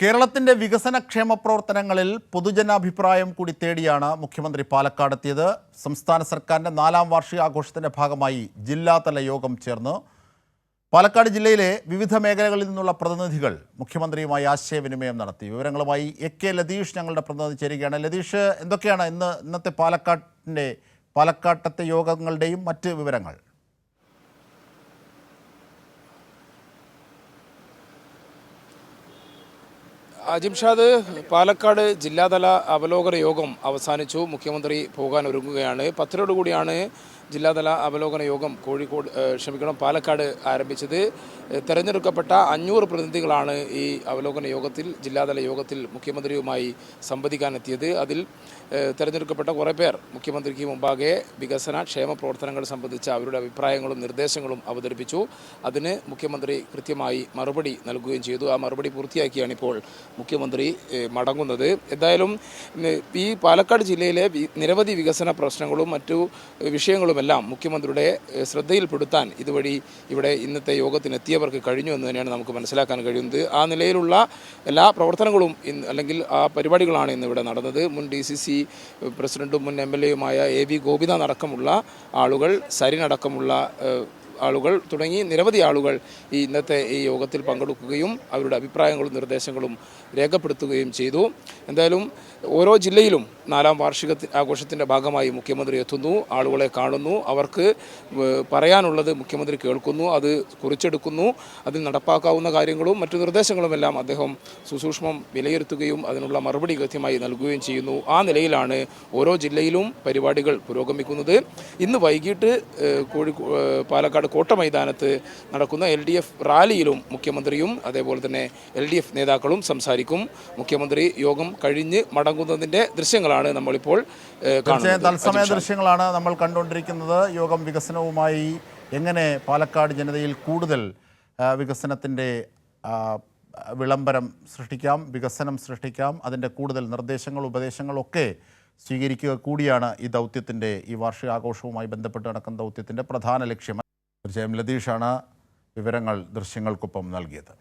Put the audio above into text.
കേരളത്തിന്റെ വികസനക്ഷേമ പ്രവർത്തനങ്ങളിൽ പൊതുജനാഭിപ്രായം കൂടി തേടിയാണ് മുഖ്യമന്ത്രി പാലക്കാടെത്തിയത് സംസ്ഥാന സർക്കാരിന്റെ നാലാം വാർഷികാഘോഷത്തിന്റെ ഭാഗമായി ജില്ലാതല യോഗം ചേർന്ന്. പാലക്കാട് ജില്ലയിലെ വിവിധ മേഖലകളിൽ നിന്നുള്ള പ്രതിനിധികൾ മുഖ്യമന്ത്രിയുമായി ആശയവിനിമയം നടത്തി. വിവരങ്ങളുമായി എ കെ ലതീഷ് ഞങ്ങളുടെ പ്രതിനിധി ചേരുകയാണ്. ലതീഷ് എന്തൊക്കെയാണ് ഇന്ന് ഇന്നത്തെ പാലക്കാട്ടിന്റെ പാലക്കാട്ടത്തെ യോഗങ്ങളുടെയും മറ്റ് വിവരങ്ങൾ? അജിംഷാദ് പാലക്കാട് ജില്ലാതല അവലോകന യോഗം അവസാനിച്ചു. മുഖ്യമന്ത്രി പോകാൻ ഒരുങ്ങുകയാണ് പത്തരോടുകൂടിയാണ് ജില്ലാതല അവലോകന യോഗം കോഴിക്കോട് ക്ഷമിക്കണം പാലക്കാട് ആരംഭിച്ചത്. തെരഞ്ഞെടുക്കപ്പെട്ട അഞ്ഞൂറ് പ്രതിനിധികളാണ് ഈ അവലോകന യോഗത്തിൽ ജില്ലാതല യോഗത്തിൽ മുഖ്യമന്ത്രിയുമായി സംവദിക്കാനെത്തിയത്. അതിൽ തെരഞ്ഞെടുക്കപ്പെട്ട കുറേ പേർ മുഖ്യമന്ത്രിക്ക് മുമ്പാകെ വികസന ക്ഷേമ പ്രവർത്തനങ്ങൾ സംബന്ധിച്ച അവരുടെ അഭിപ്രായങ്ങളും നിർദ്ദേശങ്ങളും അവതരിപ്പിച്ചു. അതിന് മുഖ്യമന്ത്രി കൃത്യമായി മറുപടി നൽകുകയും ചെയ്തു. ആ മറുപടി പൂർത്തിയാക്കിയാണ് ഇപ്പോൾ മുഖ്യമന്ത്രി മടങ്ങുന്നത്. എന്തായാലും ഈ പാലക്കാട് ജില്ലയിലെ നിരവധി വികസന പ്രശ്നങ്ങളും മറ്റു ഏഹ്, വിഷയങ്ങളുമെല്ലാം മുഖ്യമന്ത്രിയുടെ ശ്രദ്ധയിൽപ്പെടുത്താൻ ഇതുവഴി ഇവിടെ ഇന്നത്തെ യോഗത്തിനെത്തിയവർക്ക് കഴിഞ്ഞു എന്ന് തന്നെയാണ് നമുക്ക് മനസ്സിലാക്കാൻ കഴിയുന്നത്. ആ നിലയിലുള്ള എല്ലാ പ്രവർത്തനങ്ങളും ഇന്ന് അല്ലെങ്കിൽ ആ പരിപാടികളാണ് ഇന്ന് ഇവിടെ നടന്നത്. മുൻ ഡി സി സി പ്രസിഡന്റും മുൻ എം എൽ എയുമായ എ വി ഗോപിനാഥ് അടക്കമുള്ള ആളുകൾ സരിനടക്കമുള്ള ആളുകൾ തുടങ്ങി നിരവധി ആളുകൾ ഈ ഇന്നത്തെ ഈ യോഗത്തിൽ പങ്കെടുക്കുകയും അവരുടെ അഭിപ്രായങ്ങളും നിർദ്ദേശങ്ങളും രേഖപ്പെടുത്തുകയും ചെയ്തു. എന്തായാലും ഓരോ ജില്ലയിലും നാലാം വാർഷിക ആഘോഷത്തിന്റെ ഭാഗമായി മുഖ്യമന്ത്രി എത്തുന്നു ആളുകളെ കാണുന്നു. അവർക്ക് പറയാനുള്ളത് മുഖ്യമന്ത്രി കേൾക്കുന്നു അത് കുറിച്ചെടുക്കുന്നു അതിൽ നടപ്പാക്കാവുന്ന കാര്യങ്ങളും മറ്റു നിർദ്ദേശങ്ങളുമെല്ലാം അദ്ദേഹം സുസൂക്ഷ്മം വിലയിരുത്തുകയും അതിനുള്ള മറുപടി കൃത്യമായി നൽകുകയും ചെയ്യുന്നു. ആ നിലയിലാണ് ഓരോ ജില്ലയിലും പരിപാടികൾ പുരോഗമിക്കുന്നത്. ഇന്ന് വൈകിട്ട് കോഴിക്കോ പാലക്കാട് കോട്ട മൈതാനത്ത് നടക്കുന്ന എൽ ഡി എഫ് റാലിയിലും മുഖ്യമന്ത്രിയും അതേപോലെ തന്നെ എൽ ഡി എഫ് നേതാക്കളും സംസാരിക്കും. മുഖ്യമന്ത്രി യോഗം കഴിഞ്ഞ് മടങ്ങുന്നതിന്റെ ദൃശ്യങ്ങളാണ് നമ്മളിപ്പോൾ തീർച്ചയായും കാണുന്നത്. തത്സമയ ദൃശ്യങ്ങളാണ് നമ്മൾ കണ്ടുകൊണ്ടിരിക്കുന്നത്. യോഗം വികസനവുമായി എങ്ങനെ പാലക്കാട് ജനതയിൽ കൂടുതൽ വികസനത്തിന്റെ വിളംബരം സൃഷ്ടിക്കാം വികസനം സൃഷ്ടിക്കാം അതിന്റെ കൂടുതൽ നിർദ്ദേശങ്ങൾ ഉപദേശങ്ങളൊക്കെ സ്വീകരിക്കുക കൂടിയാണ് ഈ ദൗത്യത്തിന്റെ ഈ വാർഷികാഘോഷവുമായി ബന്ധപ്പെട്ട് നടക്കുന്ന ദൗത്യത്തിന്റെ പ്രധാന ലക്ഷ്യം. തീർച്ചയായും ലതീഷാണ് വിവരങ്ങൾ ദൃശ്യങ്ങൾക്കൊപ്പം നൽകിയത്.